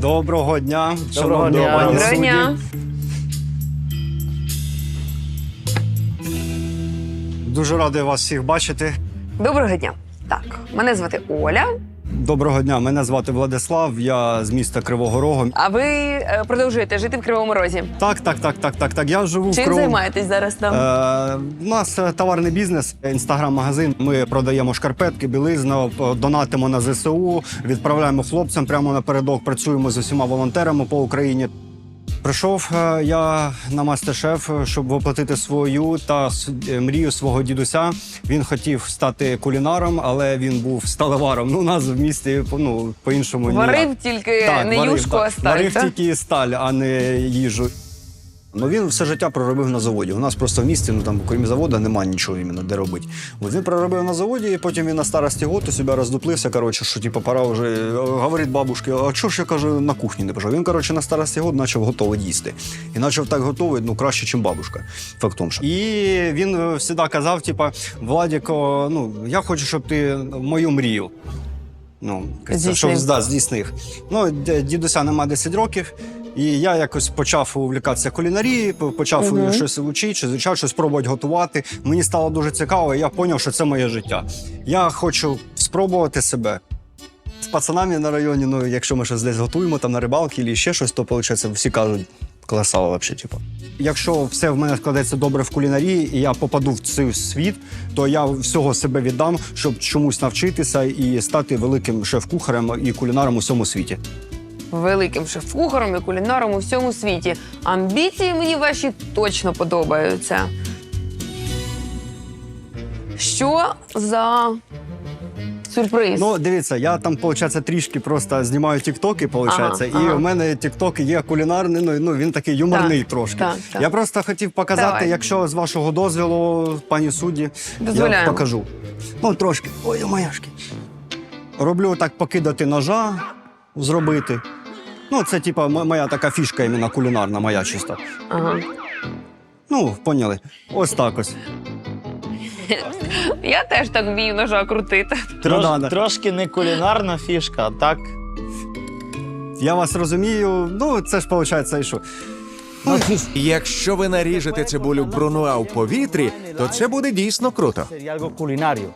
Доброго дня, Доброго шановні дня. пані Доброго судді. дня. Дуже радий вас всіх бачити. Доброго дня. Так, мене звати Оля. Доброго дня, мене звати Владислав. Я з міста Кривого Рогу. А ви е, продовжуєте жити в Кривому Розі. Так, так, так, так, так, так. Я живу в Чим Кривому. займаєтесь зараз там? Е, у нас е, товарний бізнес, інстаграм-магазин. Ми продаємо шкарпетки, білизну, п- донатимо на ЗСУ, відправляємо хлопцям прямо напередок. Працюємо з усіма волонтерами по Україні. Прийшов е, я на мастер-шеф, щоб оплатити свою та е, мрію свого дідуся. Він хотів стати кулінаром, але він був сталеваром. Ну, у нас в місті ну, по-іншому ніяк. Варив тільки не варив, юшку, так. а сталь. Варив так? тільки сталь, а не їжу. Ну він все життя проробив на заводі. У нас просто в місті, ну там крім заводу, немає нічого іменно де робити. От він проробив на заводі, і потім він на старості год у себе роздуплився. Коротше, що типу, пора вже е, говорить бабушки, а чого ж я кажу, на кухні не пішов? Він коротше на старості год почав готовий їсти. І почав так готовий, ну краще, ніж бабушка. Факт в що. І він е, завжди казав: типа, Владіко, ну я хочу, щоб ти мою мрію. Ну, Здійснив. щоб да, здійснив. Ну, дідуся нема 10 років. І я якось почав увлікатися кулінарією, почав Мгм. щось вчити, звичайно, щось пробувати готувати. Мені стало дуже цікаво, і я зрозумів, що це моє життя. Я хочу спробувати себе. З пацанами на районі, ну, якщо ми щось десь готуємо, там на рибалки або ще щось, то виходить, всі кажуть, класава взагалі, типу. Якщо все в мене складеться добре в кулінарії, і я попаду в цей світ, то я всього себе віддам, щоб чомусь навчитися і стати великим шеф-кухарем і кулінаром у всьому світі. Великим шеф-кухарем і кулінаром у всьому світі. Амбіції мені ваші точно подобаються. Що за сюрприз? Ну, дивіться, я там, виходить, трішки просто знімаю тіктоки, виходить, і ага. у мене тікток є кулінарний, ну, ну він такий юморний Так, трошки. так, так. Я просто хотів показати, Давай. якщо з вашого дозволу, пані судді, я покажу. Ну, трошки. Ой, мояшки. Роблю так покидати ножа, зробити. Ну, це типа моя така фішка іменно кулінарна, моя чисто. Ага. Ну, поняли. Ось так ось. Я теж так вмію ножа крутити. Трош, Ну, да, да. Трошки не кулінарна фішка, а так. Я вас розумію. Ну, це ж виходить, і що. Ну, Якщо ви наріжете цибулю брунуа у повітрі, то це буде дійсно круто. Sería algo culinario.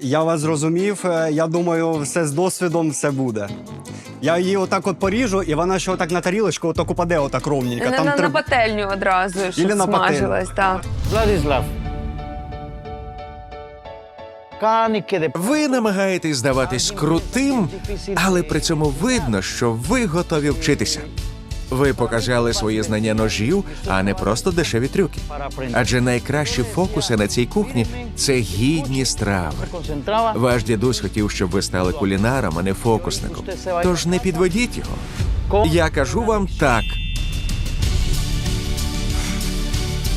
Я вас зрозумів. Е, Я думаю, все з досвідом все буде. Я її отак от поріжу, і вона ще отак на тарілочку отак упаде отак ровненько. Не Там на, на треба- пательню одразу, щоб на пательню. смажилась. Так. Que de Ви намагаєтесь здаватись крутим, але при цьому видно, що ви готові вчитися. Ви показали свої знання ножів, а не просто дешеві трюки. Адже найкращі фокуси на цій кухні це гідні страви. Ваш дідусь хотів, щоб ви стали кулінаром, а не фокусником. Тож не підведіть його. Я кажу вам так.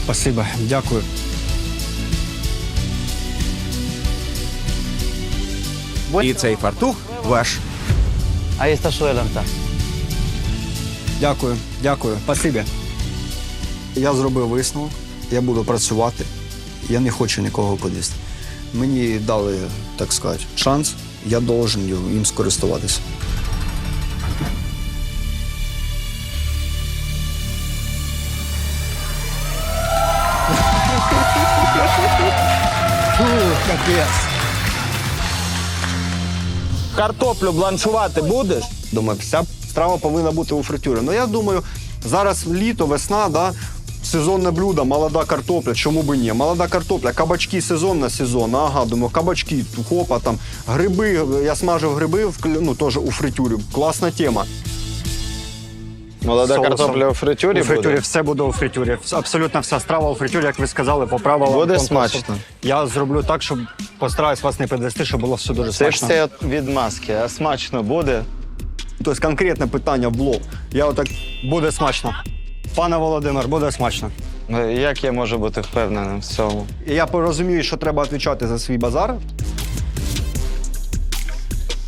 Спасибо, дякую. І цей фартух ваш. Está su delantal. Дякую, дякую. Спасибі. Я зробив висновок, я буду працювати. Я не хочу нікого підвести. Мені дали, так сказати, шанс, я должен їм скористуватися. Капець. Картоплю бланшувати будеш? Думаю, вся страва повинна бути у фритюрі. Ну я думаю, зараз літо, весна, да, сезонне блюдо, молода картопля. Чому би ні? Молода картопля, кабачки сезонна сезонна. Ага, думаю, кабачки, хопа, там гриби. Я смажив гриби в ну, теж у фритюрі. Класна тема. Молода Соусом. картопля у фритюрі, у фритюрі буде? все буде у фритюрі. Абсолютно вся страва у фритюрі, як ви сказали, по правилам. Буде конкурсу. смачно. Я зроблю так, щоб постараюсь вас не підвести, щоб було все дуже Це ж смачно. все від маски, а смачно буде. Тобто конкретне питання в блог. Я отак буде смачно. Пане Володимир, буде смачно. Як я можу бути впевненим в цьому? Я порозумію, що треба відповідати за свій базар.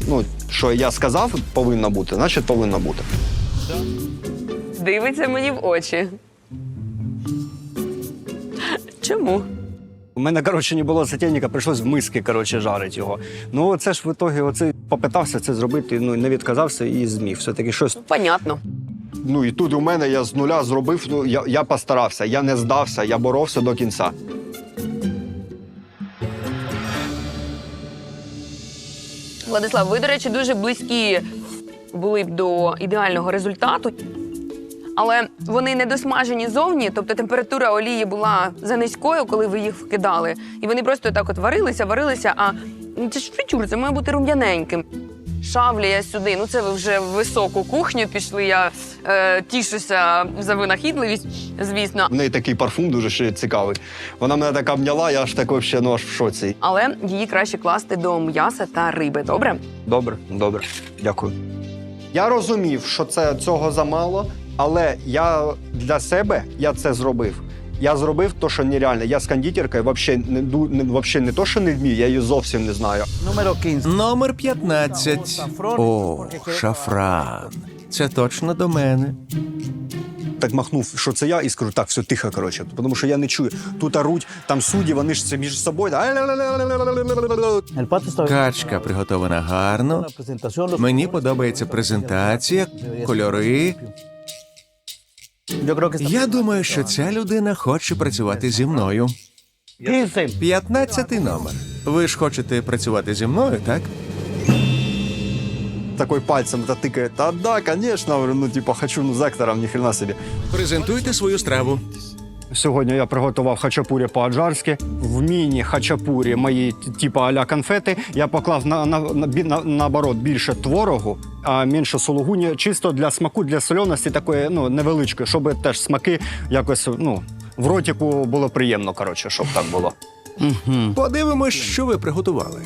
Ну, що я сказав, повинно бути, значить повинно бути. Дивиться мені в очі. Чому? У мене, коротше, не було сотейника, прийшлось в миски, коротше, жарити його. Ну, це ж в ітогі оце попитався це зробити, ну, не відказався і зміг. Все-таки щось Понятно. Ну і тут у мене я з нуля зробив. Ну я, я постарався, я не здався, я боровся до кінця. Владислав, ви, до речі, дуже близькі були б до ідеального результату. Але вони не досмажені зовні, тобто температура олії була за низькою, коли ви їх вкидали. І вони просто так от варилися, варилися, а ну, це ж фритюр, це має бути рум'яненьким. Шавлія сюди. Ну це ви вже в високу кухню пішли. Я е, тішуся за винахідливість, звісно. В неї такий парфум дуже ще цікавий. Вона мене так обняла, я аж так вообще, ну аж в шоці. Але її краще класти до м'яса та риби. Добре? Добре, добре, дякую. Я розумів, що це цього замало, але я для себе я це зробив. Я зробив то, що нереально. Я з кондитеркою взагалі не, ду- не, вообще не то, що не вмію, я її зовсім не знаю. Número 15. Номер 15. О, шафран. Це точно до мене. Так махнув, що це я, і скажу, так, все тихо, коротше. Тому що я не чую. Тут оруть, там судді, вони ж це між собою. Качка приготована гарно. Мені подобається презентація, кольори. Я думаю, що ця людина хоче працювати зі мною. 15. 15 номер. Ви ж хочете працювати зі мною, так? Такой пальцем та тикає. Та да, конечно, ну типа хочу, ну з актором, ніхрена собі. Презентуйте свою страву. Сьогодні я приготував хачапурі по-аджарськи. В міні хачапурі мої типу аля конфети. Я поклав на, на, на, на, наоборот більше творогу, а менше сулугуні, чисто для смаку, для сольоності такої ну, невеличкої, щоб теж смаки якось ну, в ротику було приємно, коротше, щоб так було. Подивимось, що ви приготували.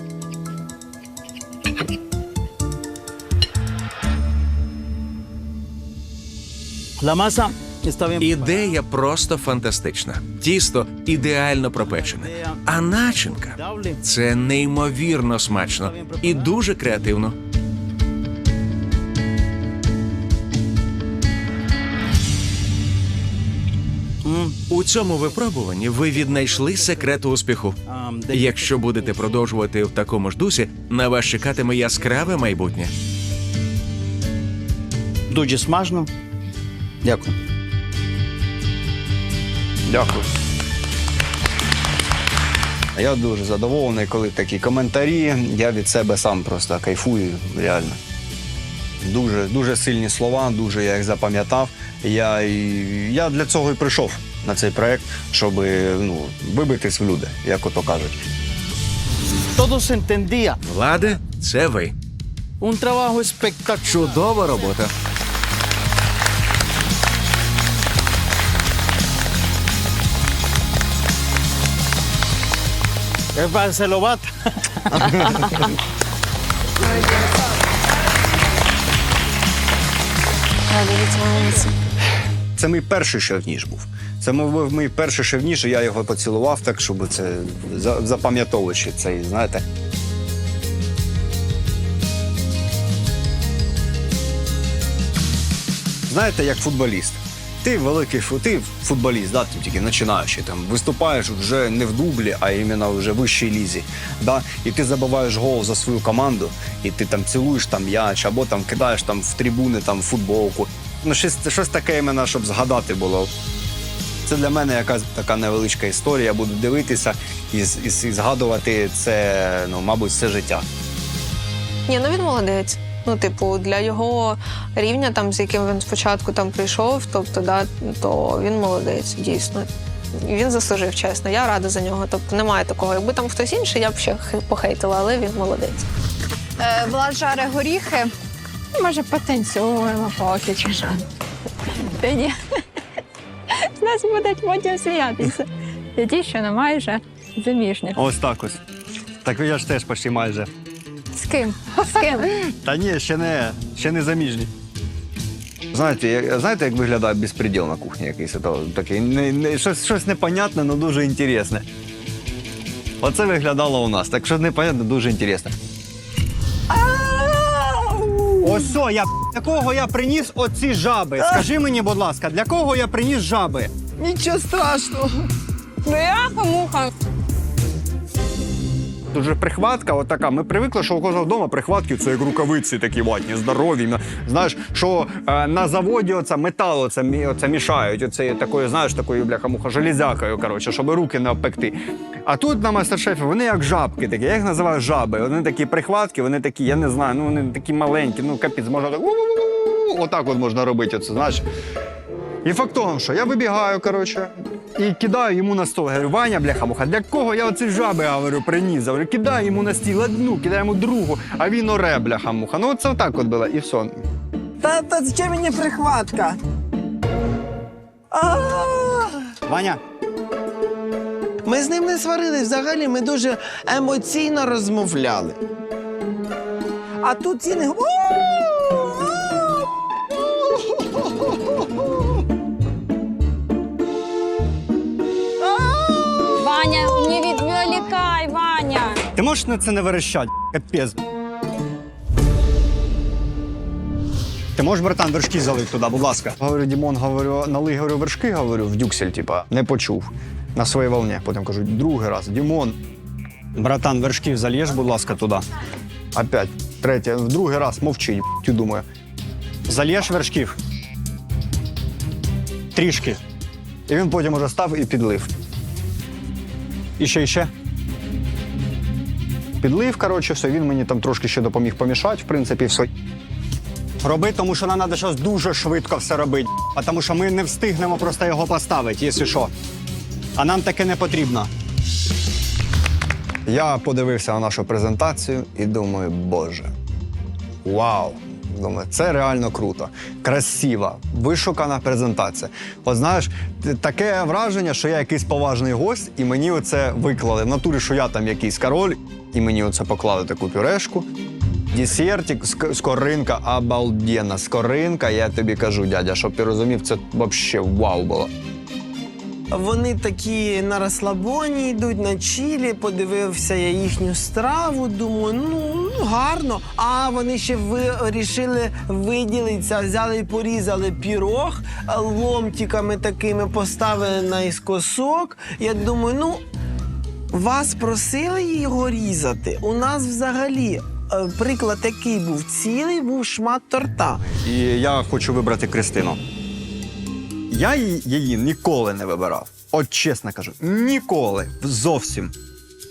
La masa está bien. Ідея просто фантастична. Тісто ідеально пропечене. А начинка це неймовірно смачно і дуже креативно. У цьому випробуванні ви віднайшли секрет успіху. Якщо будете продовжувати в такому ж дусі, на вас чекатиме яскраве майбутнє. Дуже смажно. Дякую. Дякую. Я дуже задоволений, коли такі коментарі. Я від себе сам просто кайфую, реально. Дуже, дуже сильні слова, дуже я їх запам'ятав. Я, я для цього і прийшов на цей проект, щоб ну, вибитись в люди, як ото кажуть. Todo se entendía. Владе, це ви. Un trabajo espectacular. Чудова робота. Para se Це мій перший шевніж був. Це мій перший шевніж, і я його поцілував так, щоб це запам'ятовуючи цей, знаєте. Знаєте, як футболіст. Ти великий фу- ти футболіст, да, ти тільки починаючий. Там виступаєш вже не в дублі, а іменно вже в вищій лізі. Да? І ти забиваєш гол за свою команду, і ти там цілуєш там м'яч, або там кидаєш там в трибуни там футболку. Ну, щось, щось таке іменно, щоб згадати було. Це для мене якась така невеличка історія. Я буду дивитися і, і, і згадувати це, ну, мабуть, все життя. Ні, ну він молодець. Ну, типу, для його рівня, там, з яким він спочатку там прийшов, тобто, да, то він молодець, дійсно. І він заслужив, чесно. Я рада за нього. Тобто немає такого. Якби там хтось інший, я б ще похейтила, але він молодець. Е, Влад жаре горіхи. Може, потанцюємо поки чи що. Та ні. З нас будуть потім сміятися. Тоді, що не майже заміжня. Ось так ось. Так я ж теж почти майже. З ким? З ким? Та ні, ще не, ще не заміжні. Знаєте, як, знаєте, як виглядає безпреділ на кухні якийсь? Ото, такий, не, не, щось, щось непонятне, але дуже інтересне. Оце виглядало у нас. Так що непонятне, дуже інтересне. Ось я для кого я приніс оці жаби? Скажи мені, будь ласка, для кого я приніс жаби? Нічого страшного. Бляха, муха. Тут же прихватка, отака. Ми привикли, що у кожного вдома прихватки це як рукавиці такі ватні, здорові. Знаєш, що е, на заводі оце метал оце, оце мішають. Оце такою, знаєш, такою бляха-муха, железякою, коротше, щоб руки не обпекти. А тут на майстер-шефі вони як жабки такі. Я їх називаю жаби. Вони такі прихватки, вони такі, я не знаю, ну вони такі маленькі, ну капець, можна так. Отак от можна робити. Оце, знаєш. І факт того, що я вибігаю, коротше, і кидаю йому на стол. Говорю, Ваня, бляха-муха, для кого я оці жаби говорю, приніс? Говорю, кидаю йому на стіл одну, кидаю йому другу, а він оре, бляха-муха. Ну, це отак от було, і все. Та, та зачем мені прихватка? А, Ваня, Ми з ним не сварились взагалі, ми дуже емоційно розмовляли. А тут він. На це не верещати? Капець. Ти можеш, братан, вершки залити туди, будь ласка. Говорю, Дімон, говорю, налий говорю, вершки, говорю, в дюксель, типа, не почув. На своїй волні. Потім кажу, другий раз, Дімон, братан, вершків зальєш, будь ласка, туди. Опять, третє, в другий раз мовчи, тю думаю. Зальєш вершків. Трішки. І він потім уже став і підлив. І ще, і ще. Підлив, коротше, все, він мені там трошки ще допоміг помішати, в принципі, все. Роби, тому що нам треба щось дуже швидко все робити. А тому що ми не встигнемо просто його поставити, якщо що. А нам таке не потрібно. Я подивився на нашу презентацію і думаю, боже, вау! Думаю, це реально круто, красива, вишукана презентація. От знаєш, таке враження, що я якийсь поважний гость, і мені оце виклали в натурі, що я там якийсь король, і мені оце поклали таку пюрешку. Десертик, скоринка, обалденна. Скоринка, я тобі кажу, дядя, щоб ти розумів, це взагалі вау було. Вони такі на розслабоні йдуть на чилі, подивився я їхню страву, думаю, ну, ну гарно. А вони ще вирішили виділитися, взяли і порізали пірог ломтиками такими, поставили наіскосок. Я думаю, ну, вас просили його різати. У нас взагалі е, приклад такий був: цілий був шмат торта. І я хочу вибрати Кристину. Я її, її ніколи не вибирав. От чесно кажу, ніколи. Зовсім.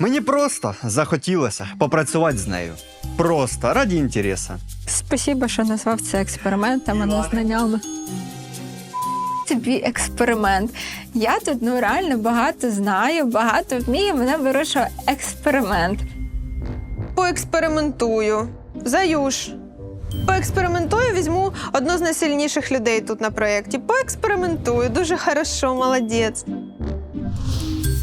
Мені просто захотілося попрацювати з нею. Просто раді інтересу. Спасибо, що назвав це експериментом, а не. Тобі експеримент. Я тут ну реально багато знаю, багато вмію. Мене вирішує експеримент. Поекспериментую. Заюш. Поекспериментую, візьму одну з найсильніших людей тут на проєкті. Поекспериментую. Дуже хорошо, молодець.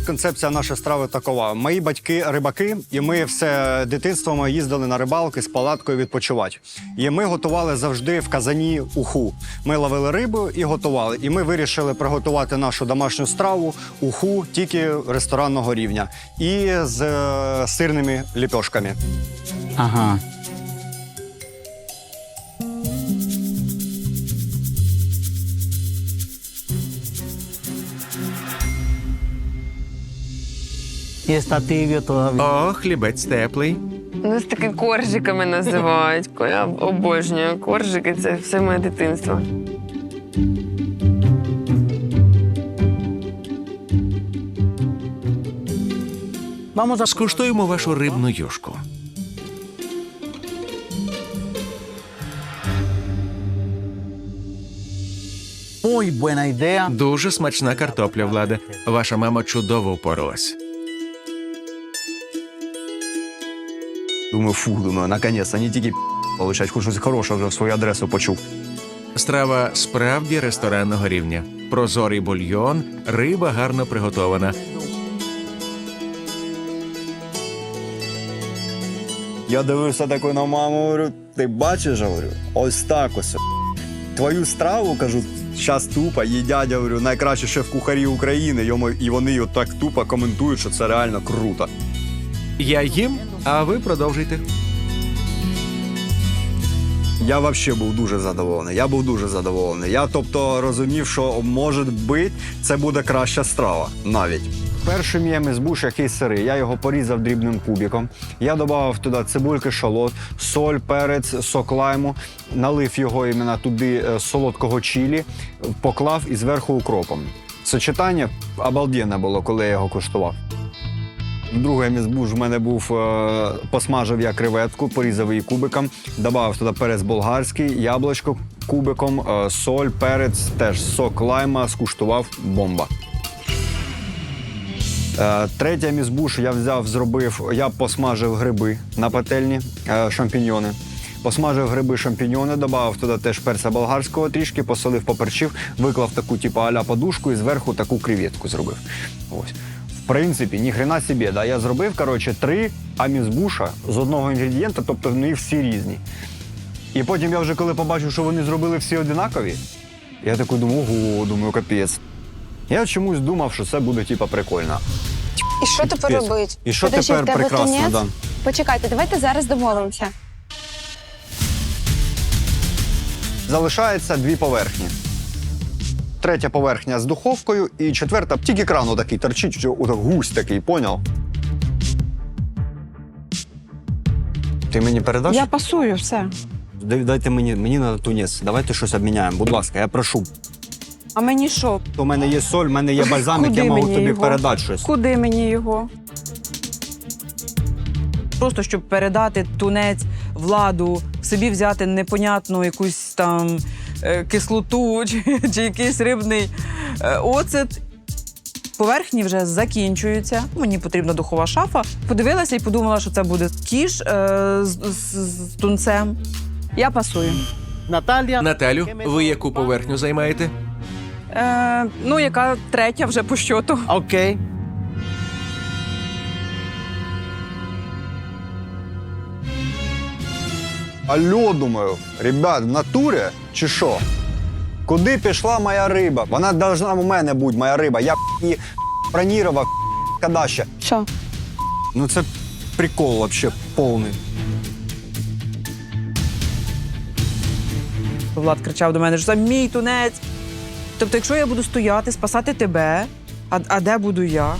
Концепція нашої страви такова. Мої батьки рибаки, і ми все дитинство ми їздили на рибалки з палаткою відпочивати. І ми готували завжди в казані уху. Ми ловили рибу і готували. І ми вирішили приготувати нашу домашню страву уху тільки ресторанного рівня і з е, сирними ліпешками. Ага. Está tibio todavía. О, хлібець теплий. Нас таки коржиками називають. Я обожнюю коржики, це все моє дитинство. Vamos a Скуштуємо вашу рибну юшку. Muy buena idea. Дуже смачна картопля, влада. Ваша мама чудово впоралась. Думаю, фу, думаю, наконець, не тільки получать, хоч щось хороше вже в свою адресу почув. Страва справді ресторанного рівня. Прозорий бульйон, риба гарно приготована. Я дивився таку на маму, говорю, ти бачиш, говорю, ось так ось. Твою страву, кажу, щас тупо їдять, говорю, найкращі шеф-кухарі України. Йому, і вони так тупо коментують, що це реально круто. Я їм, а ви продовжуйте. Я взагалі був дуже задоволений. Я був дуже задоволений. Я тобто розумів, що може бути, це буде краща страва навіть. Перший мій мізбуш, який сирий. Я його порізав дрібним кубиком. Я додав туди цибульки, шалот, соль, перець, сок лайму, налив його іменно туди е, солодкого чілі, поклав і зверху укропом. Сочетання обалденне було, коли я його куштував. Другий мізбуш в мене був е, посмажив я креветку, порізав її кубиком, додав туди перець болгарський, яблучко кубиком, е, соль, перець, теж сок лайма, скуштував бомба. Е, Третя мізбуш я взяв, зробив, я посмажив гриби на пательні, шампіньйони. Посмажив гриби шампіньйони, додав туди теж перця болгарського трішки, посолив, поперчив, виклав таку, типу, аля подушку і зверху таку креветку зробив. Ось. Принципі, ні хрена собі, да, я зробив, коротше, три амізбуша з одного інгредієнта, тобто вони всі різні. І потім я вже коли побачив, що вони зробили всі одинакові, я такий думаю, ого, думаю, капець. Я чомусь думав, що це буде типа прикольно. І що тепер Піс. робити? І що Подожди, тепер тебе прекрасно, да. Почекайте, давайте зараз домовимося. Залишається дві поверхні. Третя поверхня з духовкою, і четверта тільки крану такий торчить, що отак гусь такий, поняв? Ти мені передаш? Я пасую все. Дай- Дайте мені, мені на тунець. Давайте щось обміняємо. Будь ласка, я прошу. А мені що? У мене є соль, в мене є бальзамік, Куди я можу мені тобі його? передати щось. Куди мені його? Просто щоб передати тунець владу, собі взяти непонятну якусь там кислоту чи, чи якийсь рибний е, оцет. Поверхні вже закінчуються. Мені потрібна духова шафа. Подивилася і подумала, що це буде кіш е, з, з, з тунцем. Я пасую. Наталія. Наталю, ви яку поверхню займаєте? Е, ну, яка третя вже по щоту. Окей. Алло, думаю, ребят, в натурі чи що? Куди пішла моя риба? Вона должна у мене бути, моя риба. Я її бронірував коли ще. Що? Ну це прикол вообще повний. Влад кричав до мене, що це мій тунець. Тобто, якщо я буду стояти, спасати тебе, а, а де буду я?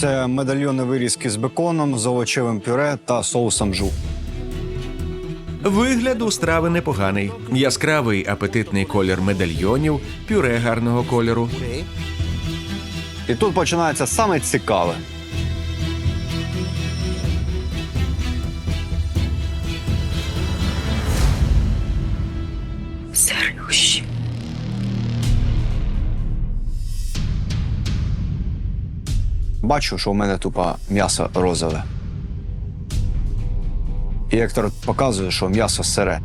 Це медальйони вирізки з беконом, з овочевим пюре та соусом жу. Вигляд у страви непоганий. Яскравий апетитний колір медальйонів, пюре гарного кольору. І тут починається саме цікаве. Бачу, що у мене тупо м'ясо розове. І Ектор показує, що м'ясо сире.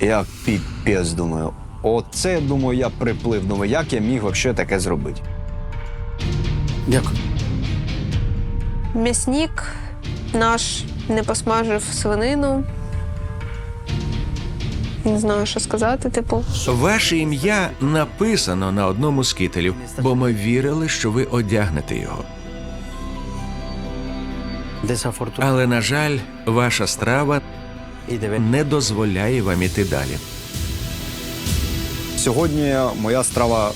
Я піпець думаю. Оце, думаю, я приплив. Думаю, як я міг взагалі таке зробити? Дякую. М'ясник наш не посмажив свинину. Не знаю, що сказати, типу. Ваше ім'я написано на одному з кителів, бо ми вірили, що ви одягнете його. Але, на жаль, ваша страва не дозволяє вам іти далі. Сьогодні моя страва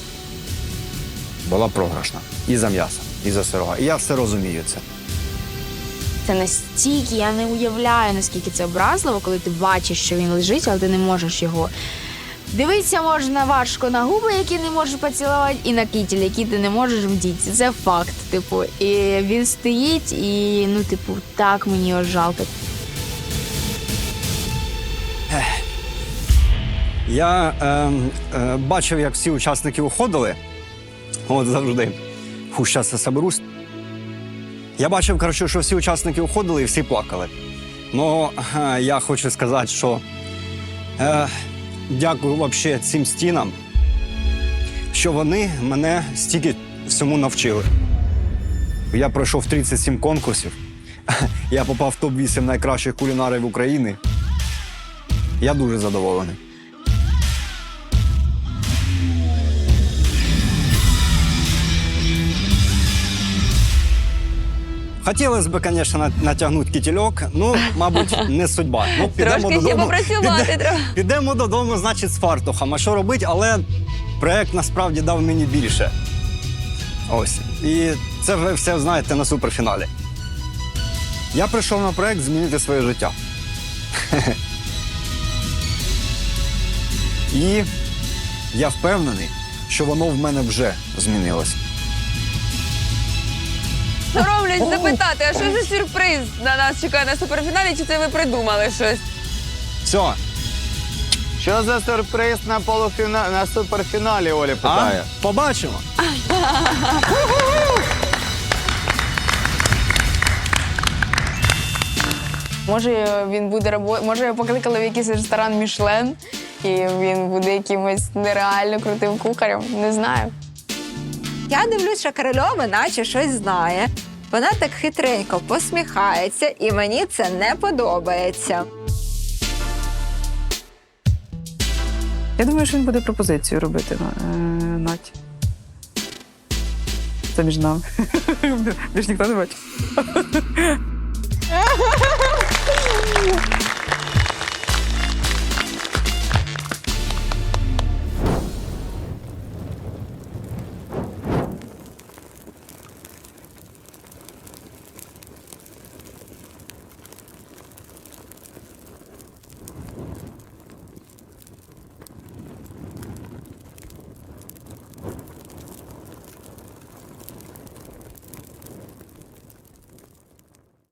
була програшна. І за м'ясо, і за сирога. І я все розумію це. Це настільки, я не уявляю, наскільки це образливо, коли ти бачиш, що він лежить, але ти не можеш його. Дивитися можна важко на губи, які не можеш поцілувати, і на кітель, який ти не можеш вдіти. Це факт. Типу, і він стоїть, і ну, типу, так мені його жалко. Я е, е, бачив, як всі учасники уходили. От завжди. Фу, зараз я соберусь. Я бачив, коротше, що всі учасники уходили і всі плакали. Ну, е, я хочу сказати, що е, дякую вообще цим стінам, що вони мене стільки всьому навчили. Я пройшов 37 конкурсів. Я попав в топ-8 найкращих кулінарів України. Я дуже задоволений. Хотілося б, звісно, натягнути кітельок, ну, мабуть, не судьба. Ну, Трошки ще попрацювати піде- треба. Підемо додому, значить, з фартухом. А що робити? Але проект насправді дав мені більше. Ось. І це ви все знаєте на суперфіналі. Я прийшов на проект змінити своє життя. І я впевнений, що воно в мене вже змінилось. Соромлюсь запитати, а що за сюрприз на нас чекає на суперфіналі? Чи це ви придумали щось? Все, Що за сюрприз на полуфіналі, на суперфіналі, Оля а? питає. побачимо. Може, він буде робо... Може, його покликали в якийсь ресторан Мішлен, і він буде якимось нереально крутим кухарем. Не знаю. Я дивлюсь, що Крильова наче щось знає. Вона так хитренько посміхається, і мені це не подобається. Я думаю, що він буде пропозицію робити е, Наті. Це між нами. Більш ніхто не бачить.